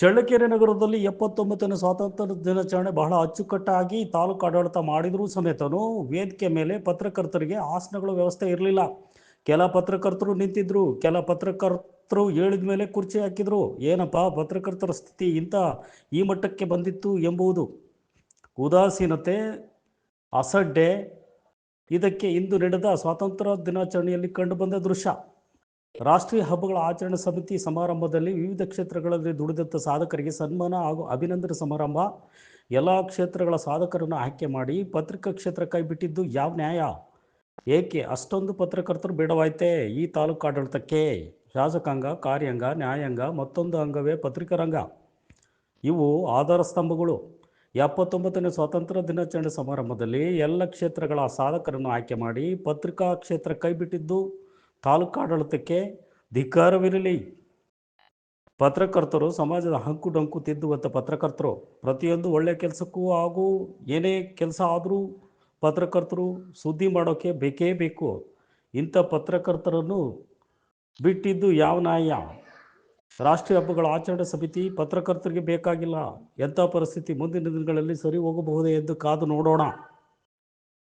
ಚಳ್ಳಕೆರೆ ನಗರದಲ್ಲಿ ಎಪ್ಪತ್ತೊಂಬತ್ತನೇ ಸ್ವಾತಂತ್ರ್ಯ ದಿನಾಚರಣೆ ಬಹಳ ಅಚ್ಚುಕಟ್ಟಾಗಿ ತಾಲೂಕು ಆಡಳಿತ ಮಾಡಿದರೂ ಸಮೇತನು ವೇದಿಕೆ ಮೇಲೆ ಪತ್ರಕರ್ತರಿಗೆ ಆಸನಗಳ ವ್ಯವಸ್ಥೆ ಇರಲಿಲ್ಲ. ಕೆಲ ಪತ್ರಕರ್ತರು ನಿಂತಿದ್ರು, ಕೆಲ ಪತ್ರಕರ್ತರು ಹೇಳಿದ ಮೇಲೆ ಕುರ್ಚಿ ಹಾಕಿದ್ರು. ಏನಪ್ಪ, ಪತ್ರಕರ್ತರ ಸ್ಥಿತಿ ಇಂಥ ಈ ಮಟ್ಟಕ್ಕೆ ಬಂದಿತ್ತು ಎಂಬುದು. ಉದಾಸೀನತೆ, ಅಸಡ್ಡೆ, ಇದಕ್ಕೆ ಇಂದು ನಡೆದ ಸ್ವಾತಂತ್ರ್ಯ ದಿನಾಚರಣೆಯಲ್ಲಿ ಕಂಡುಬಂದ ದೃಶ್ಯ. ರಾಷ್ಟ್ರೀಯ ಹಬ್ಬಗಳ ಆಚರಣಾ ಸಮಿತಿ ಸಮಾರಂಭದಲ್ಲಿ ವಿವಿಧ ಕ್ಷೇತ್ರಗಳಲ್ಲಿ ದುಡಿದಂಥ ಸಾಧಕರಿಗೆ ಸನ್ಮಾನ ಹಾಗೂ ಅಭಿನಂದನೆ ಸಮಾರಂಭ. ಎಲ್ಲ ಕ್ಷೇತ್ರಗಳ ಸಾಧಕರನ್ನು ಆಯ್ಕೆ ಮಾಡಿ ಪತ್ರಿಕಾ ಕ್ಷೇತ್ರ ಕೈ ಬಿಟ್ಟಿದ್ದು ಯಾವ ನ್ಯಾಯ? ಏಕೆ ಅಷ್ಟೊಂದು ಪತ್ರಕರ್ತರು ಬೇಡವಾಯ್ತೆ? ಈ ತಾಲೂಕು ಆಡಳಿತಕ್ಕೆ ಶಾಸಕಾಂಗ, ಕಾರ್ಯಾಂಗ, ನ್ಯಾಯಾಂಗ ಮತ್ತೊಂದು ಅಂಗವೇ ಪತ್ರಿಕಾರಂಗ ಇವು ಆಧಾರ ಸ್ತಂಭಗಳು. ಎಪ್ಪತ್ತೊಂಬತ್ತನೇ ಸ್ವಾತಂತ್ರ್ಯ ದಿನಾಚರಣೆ ಸಮಾರಂಭದಲ್ಲಿ ಎಲ್ಲ ಕ್ಷೇತ್ರಗಳ ಸಾಧಕರನ್ನು ಆಯ್ಕೆ ಮಾಡಿ ಪತ್ರಿಕಾ ಕ್ಷೇತ್ರ ಕೈಬಿಟ್ಟಿದ್ದು ತಾಲೂಕು ಆಡಳಿತಕ್ಕೆ ಧಿಕ್ಕಾರವಿರಲಿ. ಪತ್ರಕರ್ತರು ಸಮಾಜದ ಹಂಕು ಡಂಕು ತಿದ್ದುವಂಥ ಪತ್ರಕರ್ತರು ಪ್ರತಿಯೊಂದು ಒಳ್ಳೆಯ ಕೆಲಸಕ್ಕೂ ಹಾಗೂ ಏನೇ ಕೆಲಸ ಆದರೂ ಪತ್ರಕರ್ತರು ಸುದ್ದಿ ಮಾಡೋಕ್ಕೆ ಬೇಕೇ ಬೇಕು. ಇಂಥ ಪತ್ರಕರ್ತರನ್ನು ಬಿಟ್ಟಿದ್ದು ಯಾವ ನ್ಯಾಯ? ರಾಷ್ಟ್ರೀಯ ಹಬ್ಬಗಳ ಆಚರಣೆ ಸಮಿತಿ ಪತ್ರಕರ್ತರಿಗೆ ಬೇಕಾಗಿಲ್ಲ. ಎಂಥ ಪರಿಸ್ಥಿತಿ ಮುಂದಿನ ದಿನಗಳಲ್ಲಿ ಸರಿ ಹೋಗಬಹುದೇ ಎಂದು ಕಾದು ನೋಡೋಣ.